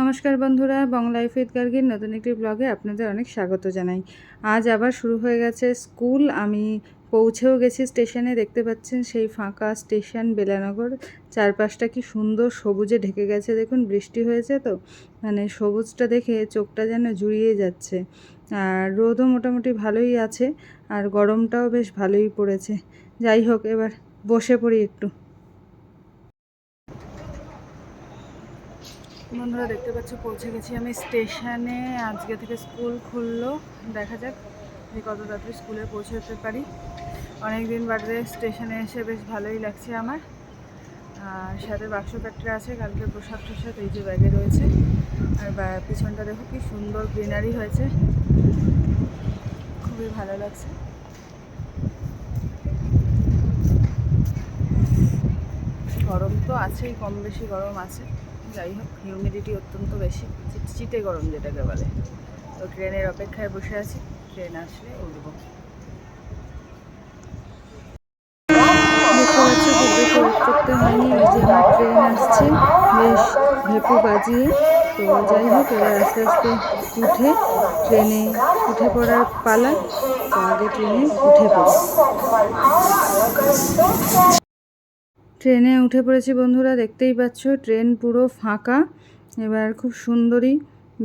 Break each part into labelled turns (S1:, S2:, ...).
S1: নমস্কার বন্ধুরা বং life with গার্গির নতুন একটি ব্লগে আপনাদের অনেক স্বাগত জানাই। আজ আবার শুরু হয়ে গেছে স্কুল। আমি পৌঁছেও গেছি স্টেশনে, দেখতে পাচ্ছেন সেই ফাঁকা স্টেশন বেলানগর। চারপাশটা কি সুন্দর সবুজে ঢেকে গেছে, দেখুন বৃষ্টি হয়েছে তো। মানে সবুজটা দেখে চোখটা যেন জুড়িয়ে যাচ্ছে। আর রোদও মোটামুটি ভালোই আছে, আর গরমটাও বেশ ভালোই পড়েছে। যাই হোক, এবার বসে পড়ি একটু। বন্ধুরা দেখতে পাচ্ছ, পৌঁছে গেছি আমি স্টেশনে। আজকে থেকে স্কুল খুললো। দেখা যাক যে কত তাড়াতাড়ি স্কুলে পৌঁছে যেতে পারি। অনেক দিন বাদে স্টেশনে এসে বেশ ভালোই লাগছে আমার। আর সাথে বাক্স ফ্যাক্টরি আছে, কালকে পোশাক টোশাক এই যে ব্যাগে রয়েছে। আর পিছনটা দেখো কি সুন্দর গ্রিনারি হয়েছে। খুবই ভালো লাগছে। গরম তো আছেই, কম বেশি গরম আছে। যাই হোক হিউমিডিটি অত্যন্ত বেশি। চিটচিটে গরম যেটাকে বলে। তো ট্রেনের অপেক্ষায় বসে আছি। ট্রেন আসলে উঠবো করতে হয়নি এই যে আমার ট্রেন আসছে। বেশ ভেপু বাজিয়ে, তো যাই হোক, এবার আস্তে আস্তে উঠে ট্রেনে উঠে পড়ার পালা, তো আগে ট্রেনে উঠে পড়ি। ট্রেনে উঠে পড়েছি বন্ধুরা, দেখতেই পাচ্ছ, ট্রেন পুরো ফাঁকা। এবার খুব সুন্দরী,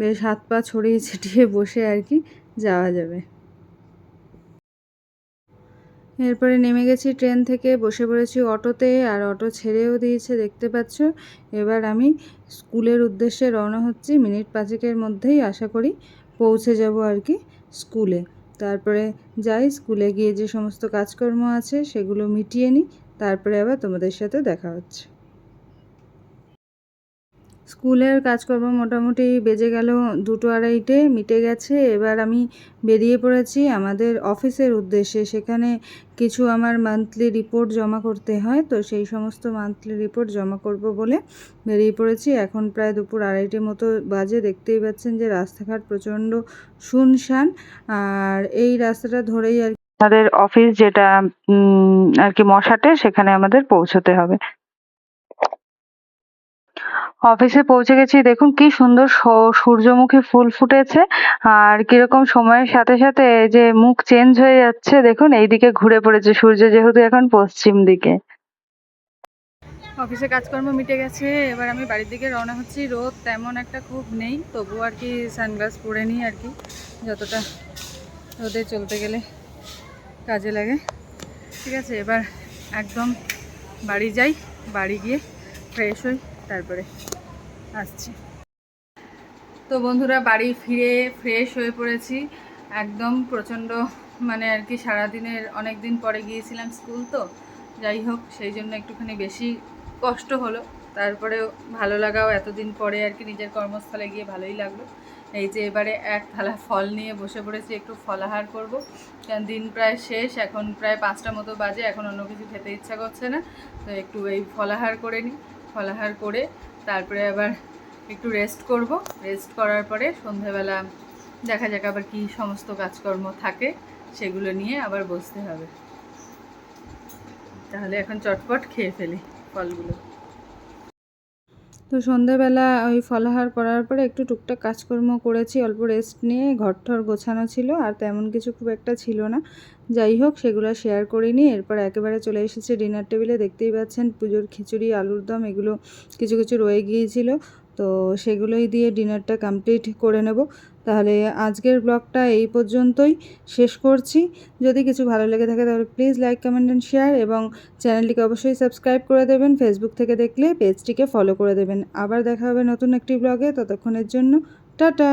S1: বেশ হাত পা ছড়িয়ে ছিটিয়ে বসে আর কি, যাওয়া যাবে। এরপরে নেমে গেছি ট্রেন থেকে, বসে পড়েছি অটোতে, আর অটো ছেড়েও দিয়েছে, দেখতে পাচ্ছ। এবার আমি স্কুলের উদ্দেশ্যে রওনা হচ্ছি, মিনিট পাঁচেকের মধ্যেই আশা করি পৌঁছে যাব আর কি স্কুলে। তারপরে যাই, স্কুলে গিয়ে যে সমস্ত কাজকর্ম আছে সেগুলো মিটিয়ে নিই, তারপরে আবার তোমাদের সাথে দেখা হচ্ছে। স্কুলের কাজকর্ম মোটামুটি বেজে গেল দুটো আড়াইটে, মিটে গেছে। এবার আমি বেরিয়ে পড়েছি আমাদের অফিসের উদ্দেশ্যে। সেখানে কিছু আমার মান্থলি রিপোর্ট জমা করতে হয়, তো সেই সমস্ত মান্থলি রিপোর্ট জমা করব বলে বেরিয়ে পড়েছি। এখন প্রায় দুপুর আড়াইটে মতো বাজে। দেখতেই পাচ্ছেন যে রাস্তাঘাট প্রচণ্ড শুনশান, আর এই রাস্তাটা ধরেই আর আমাদের অফিস যেটা আর কি মশাটে, সেখানে আমাদের পৌঁছতে হবে। অফিসে পৌঁছে গেছি। দেখুন কি সুন্দর সূর্যমুখী ফুল ফুটেছে। আর কীরকম সময়ের সাথে সাথে যে মুখ চেঞ্জ হয়ে যাচ্ছে, দেখুন এইদিকে ঘুরে পড়েছে সূর্য যেহেতু এখন পশ্চিম দিকে। অফিসে কাজকর্ম মিটে গেছে, এবার আমি বাড়ির দিকে রওনা হচ্ছি। রোদ তেমন একটা খুব নেই, তবু আর কি সানগ্লাস পরে নিই আর কি। যতটা রোদে চলতে গেলে কাজে লাগে। ঠিক আছে, এবার একদম বাড়ি যাই, বাড়ি গিয়ে ফ্রেশ হই। তারপরে আসছি। তো বন্ধুরা, বাড়ি ফিরে ফ্রেশ হয়ে পড়েছি। একদম প্রচণ্ড মানে আর কি সারাদিনের অনেক দিন পরে গিয়েছিলাম স্কুল তো। যাই হোক, সেই জন্য একটুখানি বেশি কষ্ট হলো। তারপরেও ভালো লাগাও, এতদিন পরে আর কি নিজের কর্মস্থলে গিয়ে ভালোই লাগল। এই যে এবারে এক থালা ফল নিয়ে বসে পড়েছি, একটু ফলাহার করব। কারণ দিন প্রায় শেষ, এখন প্রায় পাঁচটা মতো বাজে, এখন অন্য কিছু খেতে ইচ্ছা করছে না। তো একটু এই ফলাহার করে নিই। ফলাহার করে তারপরে আবার একটু রেস্ট করব। রেস্ট করার পরে সন্ধেবেলা দেখা যাক আবার কি সমস্ত কাজকর্ম থাকে, সেগুলো নিয়ে আবার বসতে হবে। তাহলে এখন চটপট খেয়ে ফেলি ফলগুলো। তো সন্ধেবেলা ওই ফলাহার করার পরে একটু টুকটাক কাজকর্ম করেছি, অল্প রেস্ট নিয়ে ঘর ঠর গোছানো ছিল, আর তেমন কিছু খুব একটা ছিল না। যাই হোক, সেগুলো শেয়ার করিনি। এরপর একেবারে চলে এসেছে ডিনার টেবিলে দেখতেই পাচ্ছেন পুজোর খিচুড়ি, আলুর দম, এগুলো কিছু কিছু রয়ে গিয়েছিল। তো সেগুলোই দিয়ে ডিনারটা কমপ্লিট করে নেব। তাহলে আজকের ব্লগটা এই পর্যন্তই। শেষ করছি। যদি কিছু ভালো লেগে থাকে তাহলে please like comment and share এবং চ্যানেলটিকে অবশ্যই সাবস্ক্রাইব করে দেবেন। ফেসবুক থেকে দেখলে পেজটিকে ফলো করে দেবেন। আবার দেখা হবে নতুন একটি ব্লগে ততক্ষণের জন্য টাটা!